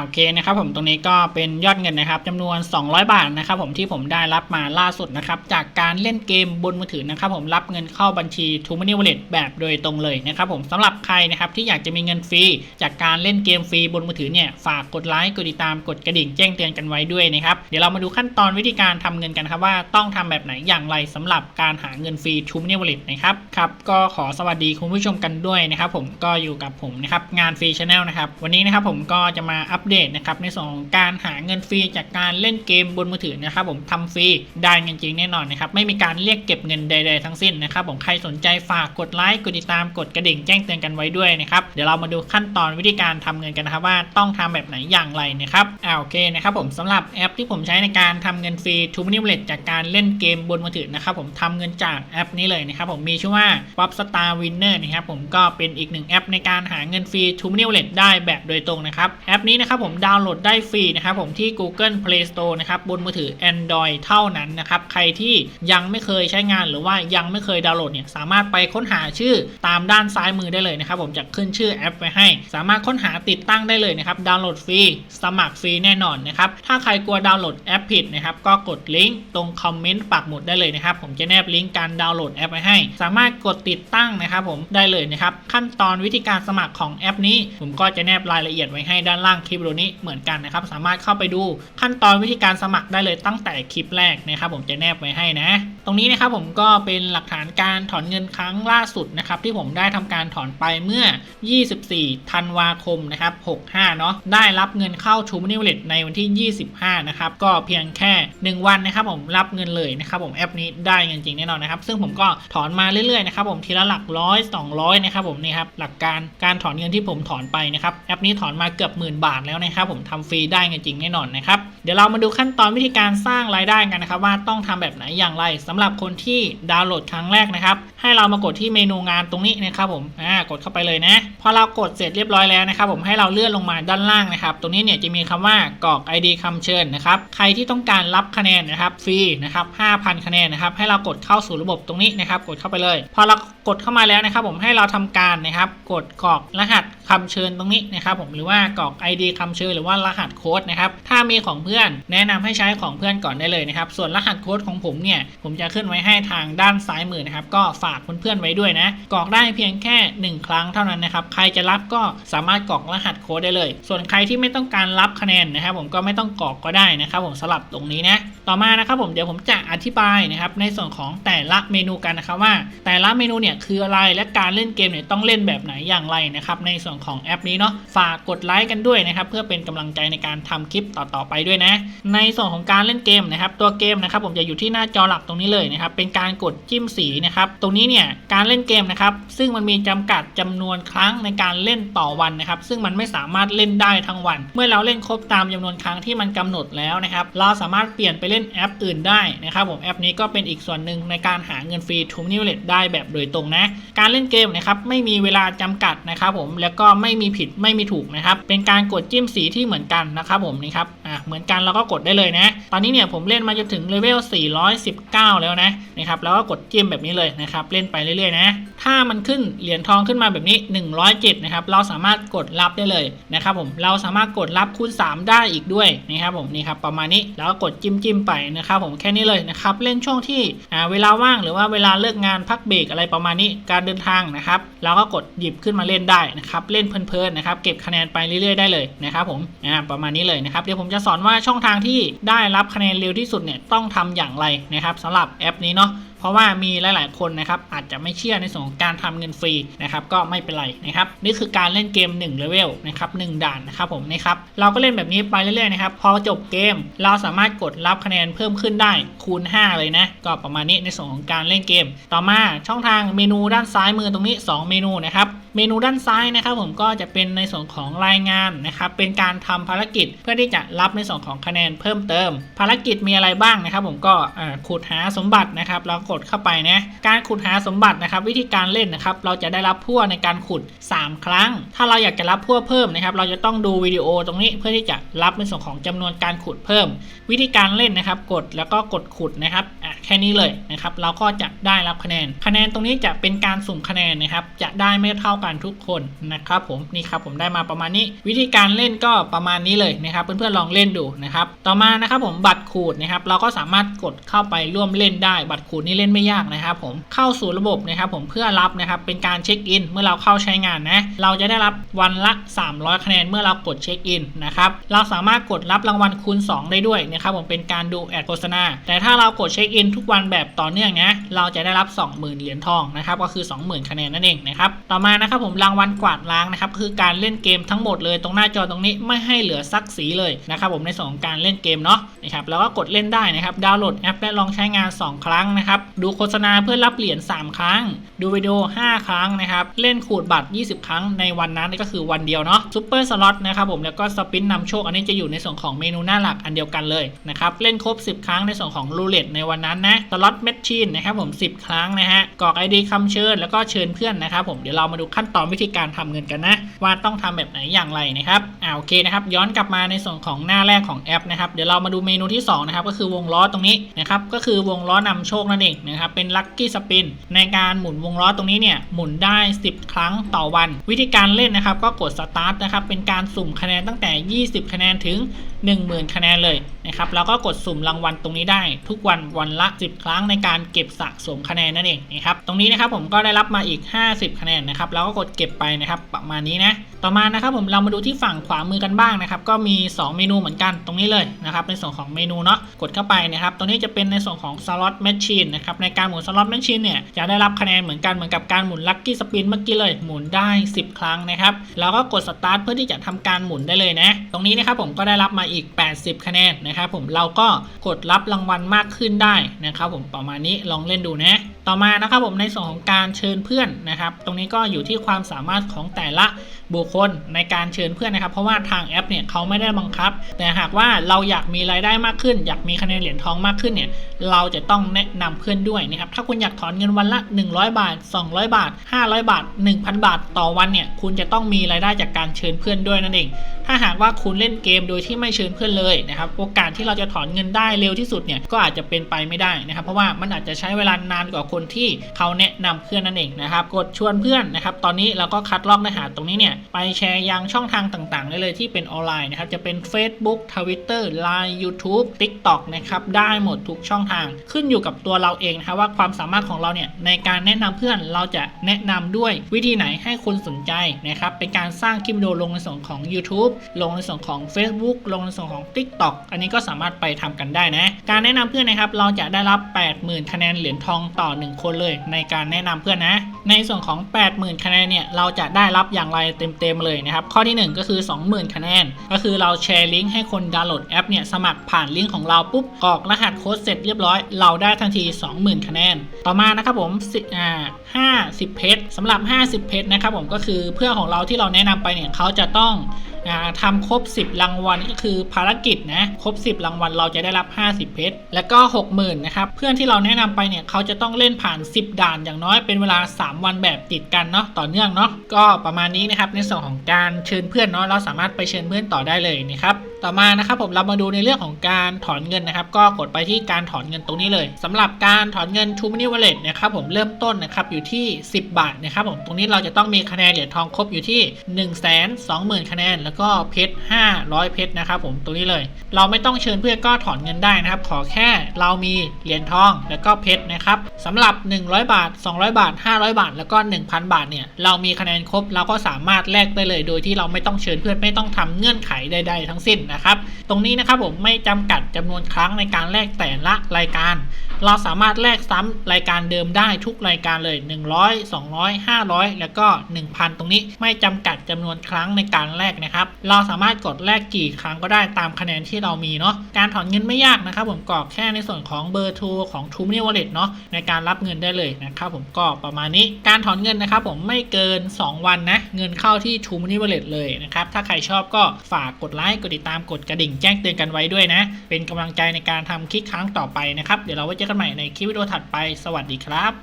โอเคนะครับผมตรงนี้ก็เป็นยอดเงินนะครับจำนวน 200 บาทนะครับผมที่ผมได้รับมาล่าสุดนะครับจากการเล่นเกมบนมือถือนะครับผมรับเงินเข้าบัญชี t ูมา n ี Wallet แบบโดยตรงเลยนะครับผมสำหรับใครนะครับที่อยากจะมีเงินฟรี จากการเล่นเกมฟรีบนมือถือเนี่ยฝากกดไลค์กดติดตามกดกระดิ่งแจ้งเตือนกันไว้ด้วยนะครับเดี๋ยวเรามาดูขั้นตอนวิธีการทำเงินกันครับว่าต้องทำแบบไหนอย่างไรสำหรับการหาเงินฟรี t ูมา n ี Wallet นะครับครับก็ขอสวัสดีคุณผู้ชมกันด้วยนะครับผมก็อยู่กับผมนะครับงานฟรีชาแนลนะครับวันนี้นะครับผมก็จะมาอัปเดตนะครับในส่วนของการหาเงินฟรีจากการเล่นเกมบนมือถือนะครับผมทำฟรีได้เงินจริงแน่นอนนะครับไม่มีการเรียกเก็บเงินใด ๆ ทั้งสิ้นนะครับผมใครสนใจฝากกดไลค์กดติดตามกดกระดิ่งแจ้งเตือนกันไว้ด้วยนะครับเดี๋ยวเรามาดูขั้นตอนวิธีการทำเงินกันนะครับว่าต้องทำแบบไหนอย่างไรนะครับอ่าโอเคนะครับผมสำหรับแอปที่ผมใช้ในการทำเงินฟรี t ูมา n ี Wallet จากการเล่นเกมบนมือถือนะครับผมทำเงินจากแอปนี้เลยนะครับผมมีชื่อว่า Pop Star Winner นะครับผมก็เป็นอีกหนึ่งแอปในการหาเงินฟรี t ูมา n ี Wallet ได้แบบโดยตรงนะครับแอปนี้นะครับผมดาวน์โหลดได้ฟรีนะครับผมที่ Google Play Store นะครับบนมือถือ Android เท่านั้นนะครับใครที่ยังไม่เคยใช้งานหรือว่ายังไม่เคยดาวน์โหลดเนี่ยสามารถไปค้นหาชื่อตามด้านซ้ายมือได้เลยนะครับผมจะขึ้นชื่อแอปไว้ให้ สามารถค้นหาติดตั้งได้เลยนะครับดาวน์โหลดฟรีสมัครฟรีแน่นอนนะครับถ้าใครกลัวดาวน์โหลดแอปผิดนะครับก็กดลิงก์ตรงคอมเมนต์ปักหมุดได้เลยนะครับผมจะแนบลิงก์การดาวน์โหลดแอปไว้ให้ สามารถกดติดตั้งนะครับผมได้เลยนะครับขั้นตอนวิธีการสมัครของแอปนี้ ผมก็จะแนบรายละเอียดไว้ให้ด้านล่างคลิปวิดีโอนี้เหมือนกันนะครับ สามารถเข้าไปดูขั้นตอนวิธีการสมัครได้เลยตั้งแต่คลิปแรกนะครับผมจะแนบไว้ให้นะ ตรงนี้นะครับผมก็เป็นหลักฐานการถอนเงินครั้งล่าสุดนะครับที่ผมได้ทำการถอนไปเมื่อ 24 ธันวาคมนะครับ 65 เนาะได้รับเงินเข้า t ูมา n ี Wallet ในวันที่ 25 นะครับ ก็เพียงแค่ 1 วันนะครับผมรับเงินเลยนะครับผมแอปนี้ได้เงินจริงแน่นอนนะครับ ซึ่งผมก็ถอนมาเรื่อยๆนะครับผมทีละหลักร้อย200 นะครับผมนี่ครับหลักการการถอนเงินที่ผมถอนไปนะครับแอปนี้ถอนมาเกือบหมื่นบาทแล้วนะครับผมทำฟรีได้เงินจริงแน่นอนนะครับเดี๋ยวเรามาดูขั้นตอนวิธีการสร้างรายได้กันนะครับว่าต้องทำแบบไหนอย่างไรสำหรับคนที่ดาวน์โหลดครั้งแรกนะครับให้เรามากดที่เมนูงานตรงนี้นะครับผมอ่ากดเข้าไปเลยนะพอเรากดเสร็จเรียบร้อยแล้วนะครับผมให้เราเลื่อนลงมาด้านล่างนะครับตรงนี้เนี่ยจะมีคำว่ากรอก ID คำเชิญนะครับใครที่ต้องการรับคะแนนนะครับฟรีนะครับ5,000 คะแนนนะครับให้เรากดเข้าสู่ระบบตรงนี้นะครับกดเข้าไปเลย พอเรากดเข้ามาแล้วนะครับผมให้เราทำการนะครับกดกรอกรหัสคำเชิญตรงนี้นะครับผมหรือว่ากรอก ID คำเชิญหรือว่ารหัสโค้ดนะครับ ถ้ามีของเพื่อนแนะนำให้ใช้ของเพื่อนก่อนได้เลยนะครับ ส่วนรหัสโค้ดของผมเนี่ย ผมจะขึ้นไว้ให้ทางด้านซ้ายมือนะครับ ก็ฝากเพื่อนๆไว้ด้วยนะ กรอกได้เพียงแค่ 1 ครั้งเท่านั้นนะครับ ใครจะรับก็สามารถกรอกรหัสโค้ดได้เลย ส่วนใครที่ไม่ต้องการรับคะแนนนะครับ ผมก็ไม่ต้องกรอกก็ได้นะครับ ผมสลับตรงนี้นะ ต่อมานะครับผมเดี๋ยวผมจะอธิบายนะครับในส่วนของแต่ละเมนูกันนะครับว่า แต่ละเมนูเนี่ยคืออะไรและการเล่นเกมเนี่ยต้องเล่นแบบไหนอย่างไรนะครับในส่วนของแอปนี้เนาะฝากกดไลค์กันด้วยนะครับเพื่อเป็นกำลังใจในการทำคลิปต่อๆไปด้วยนะในส่วนของการเล่นเกมนะครับตัวเกมนะครับผมจะอยู่ที่หน้าจอหลักตรงนี้เลยนะครับเป็นการกดจิ้มสีนะครับตรงนี้เนี่ยการเล่นเกมนะครับซึ่งมันมีจำกัดจำนวนครั้งในการเล่นต่อวันนะครับซึ่งมันไม่สามารถเล่นได้ทั้งวัน เมื่อเราเล่นครบตามจำนวนครั้งที่มันกำหนดแล้วนะครับเราสามารถเปลี่ยนไปเล่นแอปอื่นได้นะครับผมแอปนี้ก็เป็นอีกส่วนหนึ่งในการหาเงินฟรีทูนิวเลตได้แบบโดยตรงนะ การเล่นเกมนะครับไม่มีเวลาจำกัดนะครับผมแล้วก็ไม่มีผิดไม่มีถูกนะครับเป็นการกดจิ้มสีที่เหมือนกันนะครับผมนี่ครับอะเหมือนกันเราก็กดได้เลยนะ ตอนนี้เนี่ยผมเล่นมาจนถึงเลเวล 419 แล้วนะนะครับแล้วก็กดจิ้มแบบนี้เลยนะครับเล่นไปเรื่อยๆนะถ้ามันขึ้นเหรียญทองขึ้นมาแบบนี้ 107นะครับเราสามารถกดรับได้เลยนะครับผมเราสามารถกดรับคูณ 3 ได้อีกด้วยนะครับผมนี่ครับประมาณนี้แล้วก็กดจิ้มจิ้มไปนะครับผมแค่นี้เลยนะครับเล่นช่วงที่เวลาว่างหรือว่าเวลาเลิกงานพักเบรกอะไรประมาณนี้การเดินทางนะครับเราก็กดหยิบขึ้นมาเล่นได้นะครับเล่นเพลินๆนะครับเก็บคะแนนไปเรื่อยๆได้เลยนะครับผมอ่าประมาณนี้เลยนะครับเดี๋ยวผมจะสอนว่าช่องทางที่ได้รับคะแนนเร็วที่สุดเนี่ยต้องทำอย่างไรนะครับสำหรับแอปนี้เนาะ เพราะว่ามีหลาย ๆ คนนะครับอาจจะไม่เชื่อในส่วนของการทำเงินฟรีนะครับก็ไม่เป็นไรนะครับนี่คือการเล่นเกม1เลเวลนะครับ1ด่านนะครับผมนะครับเราก็เล่นแบบนี้ไปเรื่อย ๆ นะครับ พอจบเกมเราสามารถกดรับคะแนนเพิ่มขึ้นได้คูณ 5 เลยนะ ก็ประมาณนี้ในส่วนของการเล่นเกม ต่อมาช่องทางเมนูด้านซ้ายมือตรงนี้ 2 เมนูนะครับ เมนูด้านซ้ายนะครับผมก็จะเป็นในส่วนของรายงานนะครับเป็นการทำภารกิจเพื่อที่จะรับในส่วนของคะแนนเพิ่มเติม ภารกิจมีอะไรบ้างนะครับ ผมก็ขุดหาสมบัตินะครับเรากดเข้าไปนะการขุดหาสมบัตินะครับ วิธีการเล่นนะครับเราจะได้รับพั่วในการขุด 3 ครั้ง ถ้าเราอยากจะรับพั่วเพิ่มนะครับ เราจะต้องดูวิดีโอตรงนี้เพื่อที่จะรับในส่วนของจำนวนการขุดเพิ่ม วิธีการเล่นนะครับ กดแล้วก็กดขุดนะครับ แค่นี้เลยนะครับเราก็จะได้รับคะแนน คะแนนตรงนี้จะเป็นการสุ่มคะแนนนะครับ จะได้ไม่เท่ากันทุกคนนะครับผมนี่ครับผมได้มาประมาณนี้ วิธีการเล่นก็ประมาณนี้เลยนะครับ เพื่อนๆลองเล่นดูนะครับ ต่อมานะครับผมบัตรขูดนะครับ เราก็สามารถกดเข้าไปร่วมเล่นได้ บัตรขูดนี่เล่นไม่ยากนะครับ ผมเข้าสู่ระบบนะครับ ผมเพื่อรับนะครับเป็นการเช็คอินเมื่อเราเข้าใช้งานนะเราจะได้รับวันละ 300 คะแนนเมื่อเรากดเช็คอินนะครับเราสามารถกดรับรางวัลคูณ 2 ได้ด้วยนะครับผมเป็นการดูแอดโฆษณาแต่ถ้าเรากดเช็คอินทุกวันแบบต่อเนื่องนะเราจะได้รับ 20,000 เหรียญทองนะครับก็คือ 20,000 คะแนนนั่นเองนะครับต่อมานะครับผมรางวัลกวาดล้างนะครับคือการเล่นเกมทั้งหมดเลยตรงหน้าจอตรงนี้ไม่ให้เหลือสักสีเลยนะครับผมในส่วนของการเล่นเกมเนาะนะครับแล้วก็กดเล่นได้นะครับดาวน์โหลดแอปและลองใช้งาน 2 ครั้งนะครับดูโฆษณาเพื่อรับเหรียญ3 ครั้ง ดูวิดีโอ 5 ครั้งนะครับเล่นขูดบัตร 20 ครั้งในวันนั้นก็คือวันเดียวเนาะซูเปอร์สล็อตนะครับผมแล้วก็สปินนำโชคอันนี้จะอยู่ในส่วนของเมนูหน้าหลักอันเดียวกันเลยนะครับเล่นครบ 10 ครั้งในส่วนของรูเล็ตในวันนั้นนะสล็อตแมชชีนนะครับผม 10 ครั้งนะฮะกรอก ID คำเชิญแล้วก็เชิญเพื่อนนะครับผมเดี๋ยวเรามาดูขั้นตอนวิธีการทำเงินกันนะ ว่าต้องทำแบบไหนอย่างไรนะครับอ่าโอเคนะครับย้อนกลับมาในส่วนของหน้าแรกของแอปนะครับเดี๋ยวเรามาดูเมนูที่2นะครับก็คือวงล้อตรงนี้นะครับก็คือวงล้อนำโชคนั่นเองนะครับเป็นลัคกี้สปินในการหมุนวงล้อตรงนี้เนี่ยหมุนได้ 10 ครั้งต่อวัน วิธีการเล่นนะครับก็กดสตาร์ทนะครับเป็นการสุ่มคะแนนตั้งแต่ 20 คะแนนถึง10,000 คะแนนเลยนะครับแล้วก็กดสุ่มรางวัลตรงนี้ได้ทุกวันวันละ 10 ครั้งในการเก็บสะสมคะแนนนั่นเองนะครับตรงนี้นะครับผมก็ได้รับมาอีก 50 คะแนนนะครับแล้วก็กดเก็บไปนะครับประมาณนี้นะต่อมานะครับผมเรามาดูที่ฝั่งขวามือกันบ้างนะครับก็มี 2 เมนูเหมือนกันตรงนี้เลยนะครับในส่วนของเมนูเนาะกดเข้าไปนะครับตรงนี้จะเป็นในส่วนของ slot machine นะครับในการหมุน slot machine เนี่ยจะได้รับคะแนนเหมือนกันเหมือนกับการหมุน lucky spin เมื่อกี้เลยหมุนได้ 10 ครั้งนะครับแล้วก็กด start เพื่อที่จะทำการหมุนได้เลยนะตรงนี้นะครับผมก็ได้รับมาอีก 80 คะแนนนะครับผมเราก็กดรับรางวัลมากขึ้นได้นะครับผมประมาณนี้ลองเล่นดูนะ ต่อมานะครับผมในส่วนของการเชิญเพื่อนนะครับ ตรงนี้ก็อยู่ที่ความสามารถของแต่ละบุคคลในการเชิญเพื่อนนะครับ เพราะว่าทางแอปเนี่ยเขาไม่ได้บังคับ แต่หากว่าเราอยากมีรายได้มากขึ้น อยากมีคะแนนเหรียญทองมากขึ้นเนี่ยเราจะต้องแนะนำเพื่อนด้วยนะครับถ้าคุณอยากถอนเงินวันละ 100 บาท 200 บาท 500 บาท 1,000 บาท ต่อวันเนี่ยคุณจะต้องมีรายได้จากการเชิญเพื่อนด้วยนั่นเอง ถ้าหากว่าคุณเล่นเกมโดยที่ไม่เชิญเพื่อนเลยนะครับโอกาสที่เราจะถอนเงินได้เร็วที่สุดเนี่ยก็อาจจะเป็นไปไม่ได้นะครับเพราะว่ามันอาจจะใช้เวลานานกว่าคนที่เขาแนะนำเพื่อนนั่นเองนะครับ กดชวนเพื่อนนะครับ ตอนนี้เราก็คัดลอกเนื้อหาตรงนี้เนี่ยไปแชร์ยังช่องทางต่างๆ ได้เลยที่เป็นออนไลน์นะครับ จะเป็น Facebook Twitter Line YouTube TikTok นะครับ ได้หมดทุกช่องทาง ขึ้นอยู่กับตัวเราเองนะครับว่าความสามารถของเราเนี่ยในการแนะนำเพื่อนเราจะแนะนำด้วยวิธีไหนให้คุณสนใจนะครับ เป็นการสร้างคลิปวิดีโอลงในส่วนของ YouTube ลงในส่วนของ Facebook ลงในส่วนของ TikTok อันนี้ก็สามารถไปทำกันได้นะ การแนะนำเพื่อนนะครับ เราจะได้รับ 80,000 คะแนนเหรียญทองต่อ1คนเลยในการแนะนำเพื่อนนะ ในส่วนของ 80,000 คะแนนเนี่ยเราจะได้รับอย่างไรเต็มๆเลยนะครับ ข้อที่ 1 ก็คือ 20,000 คะแนน ก็คือเราแชร์ลิงก์ให้คนดาวน์โหลดแอปเนี่ยสมัครผ่านลิงก์ของเราปุ๊บกรอกรหัสโค้ดเสร็จเรียบร้อยเราได้ทันที 20,000 คะแนน ต่อมานะครับผมอ่า50 เพชรสำหรับ 50 เพชรนะครับผมก็คือเพื่อนของเราที่เราแนะนำไปเนี่ยเขาจะต้องอ่าทำครบ 10 รางวัลก็คือภารกิจนะครบ 10 รางวัลเราจะได้รับ 50 เพชรแล้วก็ 60,000นะครับเพื่อนที่เราแนะนำไปเนี่ยเขาจะต้องเล่นผ่าน 10 ด่านอย่างน้อยเป็นเวลา 3วันแบบติดกันเนาะต่อเนื่องเนาะก็ประมาณนี้นะครับในส่วนของการเชิญเพื่อนเนาะเราสามารถไปเชิญเพื่อนต่อได้เลยนะครับต่อมานะครับผมเรามาดูในเรื่องของการถอนเงินนะครับ ก็กดไปที่การถอนเงินตรงนี้เลยสำหรับการถอนเงิน t ูมินิว a ล e t นะครับผมเริ่มต้นนะครับอยู่ที่ 10 บาทนะครับผมตรงนี้เราจะต้องมีคะแนนเหรียญทองครบอยู่ที่ 1 2 0 0 0 0 คะแนน แล้วก็เพชร500 เพชรนะครับผมตรงนี้เลย เราไม่ต้องเชิญเพื่อนก็ถอนเงินได้นะครับ ขอแค่เรามีเหรียญทองแล้วก็เพชรนะครับสำหรับ 100 บาท 200 บาท 500 บาทแล้วก็ 1,000 บาทเนี่ยเรามีคะแนนครบเราก็สามารถแลกได้เลย โดยที่เราไม่ต้องเชิญเพื่อนไม่ต้องทำเงื่อนไขใด ๆ ทั้งสิ้นนะครับ ตรงนี้นะครับผมไม่จำกัดจำนวนครั้งในการแลกแต่ละรายการ เราสามารถแลกซ้ำรายการเดิมได้ทุกรายการเลย 100 200 500 แล้วก็ 1,000 ตรงนี้ไม่จำกัดจำนวนครั้งในการแลกนะครับ เราสามารถกดแลกกี่ครั้งก็ได้ตามคะแนนที่เรามีเนาะการถอนเงินไม่ยากนะครับ ผมกรอกแค่ในส่วนของเบอร์โทรของ t ูมินิวอลเล็ตเนาะในการรับเงินได้เลยนะครับผมก็ประมาณนี้การถอนเงินนะครับผมไม่เกิน 2 วันนะ เงินเข้าที่ t ูมินิวอลเล็ตเลยนะครับ ถ้าใครชอบก็ฝากกดไลค์กดติดตามกดกระดิ่งแจ้งเตือนกันไว้ด้วยนะ เป็นกำลังใจในการทำคลิปครั้งต่อไปนะครับ เดี๋ยวเราไว้เจอกันใหม่ในคลิปวิดีโอถัดไปสวัสดีครับ